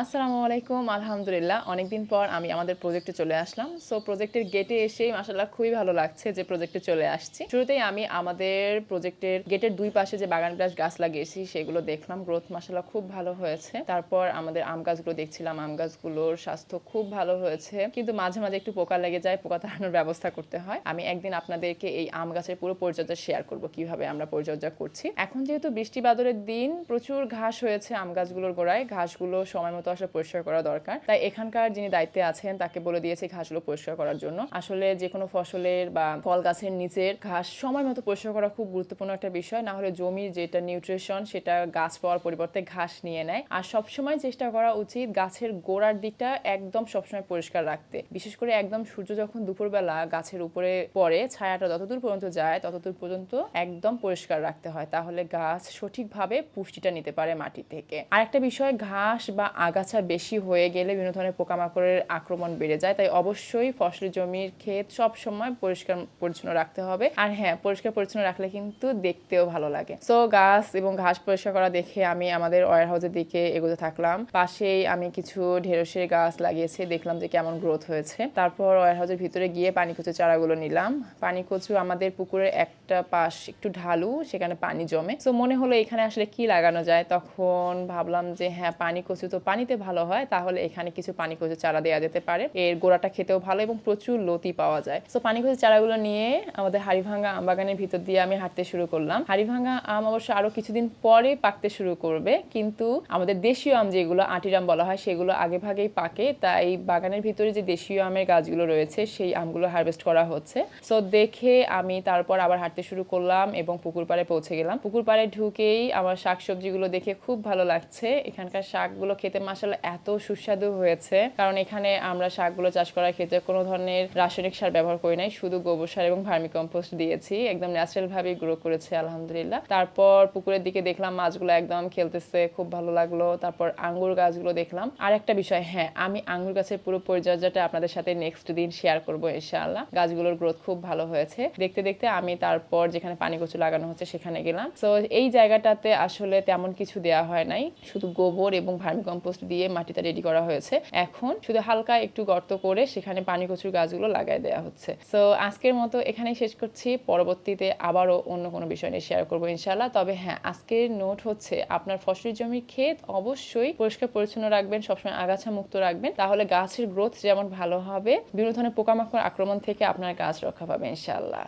আসসালামু আলাইকুম, আলহামদুলিল্লাহ। অনেকদিন পর আমি আমাদের প্রজেক্টে চলে আসলাম। সো প্রজেক্টের গেটে এসেই মাসাল্লাহ খুবই ভালো লাগছে যে প্রজেক্টে চলে আসছি। শুরুতেই আমি আমাদের প্রজেক্টের গেটের দুই পাশে যে বাগান বিলাস গাছ লাগিয়েছি, সেগুলো দেখলাম। গ্রোথ মাসাল্লাহ খুব ভালো হয়েছে। তারপর আমাদের আম গাছগুলো দেখছিলাম। আম গাছগুলোর স্বাস্থ্য খুব ভালো হয়েছে। কিন্তু মাঝে মাঝে একটু পোকা লেগে যায়, পোকা তাড়ানোর ব্যবস্থা করতে হয়। আমি একদিন আপনাদেরকে এই আম গাছের পুরো পরিচর্যা শেয়ার করব, কীভাবে আমরা পরিচর্যা করছি। এখন যেহেতু বৃষ্টি বাদলের দিন, প্রচুর ঘাস হয়েছে আম গাছগুলোর গোড়ায়। ঘাসগুলো সময় মতো আসলে পরিষ্কার করা দরকার। তাই এখানকার যিনি দায়িত্বে আছেন, তাকে বলে দিয়েছি ঘাসগুলো পরিষ্কার করার জন্য। আসলে যে কোনো ফসলের বা ফল গাছের নিচের ঘাস সময় মতো পরিষ্কার করা খুব গুরুত্বপূর্ণ একটা বিষয়। না হলে জমির যেটা নিউট্রিশন সেটা গাছ পাওয়ার পরিবর্তে ঘাস নিয়ে নেয়। আর সবসময় চেষ্টা করা উচিত গাছের গোড়ার দিকটা একদম সবসময় পরিষ্কার রাখতে। বিশেষ করে একদম সূর্য যখন দুপুরবেলা গাছের উপরে পড়ে, ছায়াটা যতদূর পর্যন্ত যায়, ততদূর পর্যন্ত একদম পরিষ্কার রাখতে হয়। তাহলে গাছ সঠিকভাবে পুষ্টিটা নিতে পারে মাটি থেকে। আরেকটা বিষয়, ঘাস বা আগাছা বেশি হয়ে গেলে বিভিন্ন ধরনের পোকামাকড়ের আক্রমণ বেড়ে যায়। তাই অবশ্যই ফসলি জমির ক্ষেত সব সময় পরিষ্কার পরিচ্ছন্ন রাখতে হবে। আর হ্যাঁ পরিষ্কার পরিচ্ছন্ন রাখলে কিন্তু দেখতেও ভালো লাগে। সো গাছ এবং ঘাস পরিষ্কার করা দেখে আমি আমাদের ওয়ার হাউসের দিকে এগোতে থাকলাম। পাশেই আমি কিছু ঢেঁড়সের গাছ লাগিয়েছি, দেখলাম যে কেমন গ্রোথ হয়েছে। তারপর ওয়ার হাউসের ভিতরে গিয়ে পানি কচু চারাগুলো নিলাম। পানি কচু আমাদের পুকুরের একটা পাশ একটু ঢালু, সেখানে পানি জমে। তো মনে হলো এখানে আসলে কি লাগানো যায়? তখন ভাবলাম যে হ্যাঁ পানি কচু তো পানিতে ভালো হয়, তাহলে এখানে কিছু পানি কচু চারা দেওয়া যেতে পারে। এর গোড়াটা খেতেও ভালো এবং প্রচুর লতি পাওয়া যায়। তো পানি কচু চারাগুলো নিয়ে আমাদের হাড়িভাঙ্গা আম বাগানের ভিতর দিয়ে আমি হাঁটতে শুরু করলাম। হাড়িভাঙ্গা আম অবশ্য আরও কিছুদিন পরে পাকতে শুরু করবে, কিন্তু আমাদের দেশীয় আম যেগুলো আটির আম বলা হয়, সেগুলো আগে ভাগেই পাকে। তাই বাগানের ভিতরে যে দেশীয় আমের গাছগুলো রয়েছে, সেই আমগুলো হারভেস্ট করা হচ্ছে। সো দেখে আমি তারপর আবার হাঁটতে শুরু করলাম এবং পুকুর পাড়ে পৌঁছে গেলাম। পুকুর পাড়ে ঢুকেই আমার শাকসবজিগুলো দেখে খুব ভালো লাগছে। এখানকার শাকগুলো খেতে মাসাল্লাহ এত সুস্বাদু হয়েছে। কারণ এখানে আমরা শাকগুলো চাষ করার ক্ষেত্রে কোনো ধরনের রাসায়নিক সার ব্যবহার করি নাই, শুধু গোবর সার এবং ভার্মি কম্পোস্ট দিয়েছি। একদম ন্যাচারাল ভাবে গ্রো করেছে, আলহামদুলিল্লাহ। তারপর পুকুরের দিকে দেখলাম মাছগুলো একদম খেলতেছে, খুব ভালো লাগল। তারপর আঙ্গুর গাছগুলো দেখলাম। আর একটা বিষয় হ্যাঁ আমি আঙ্গুর গাছের পুরো পরিচর্যাটা আপনাদের সাথে নেক্সট দিন শেয়ার করব, ইনশাআল্লাহ। গাছগুলোর গ্রোথ খুব ভালো হয়েছে। দেখতে দেখতে আমি তারপর যেখানে পানি কচু লাগানো হচ্ছে সেখানে গেলাম। তো এই জায়গাটাতে আসলে তেমন কিছু দেওয়া হয় নাই। শুধু গোবর এবং ভার্মি কম্পোস্ট দিয়ে মাটিটা রেডি করা হয়েছে। এখন শুধু হালকা একটু গর্ত করে সেখানে পানি কচুর গাছগুলো লাগাই দেওয়া হচ্ছে। তো আজকের মতো এখানেই শেষ করছি। পরবর্তীতে আবারও অন্য কোনো বিষয় নিয়ে শেয়ার করব ইনশাল্লাহ তবে হ্যাঁ আজকের নোট হচ্ছে আপনার ফসলি জমির ক্ষেত অবশ্যই পরিষ্কার পরিচ্ছন্ন রাখবেন, সবসময় আগাছা মুক্ত রাখবেন। তাহলে গাছের গ্রোথ যেমন ভালো হবে বিভিন্ন ধরনের পোকামাকড় আক্রমণ থেকে আপনার গাছ রক্ষা পাবে ইনশাআল্লাহ।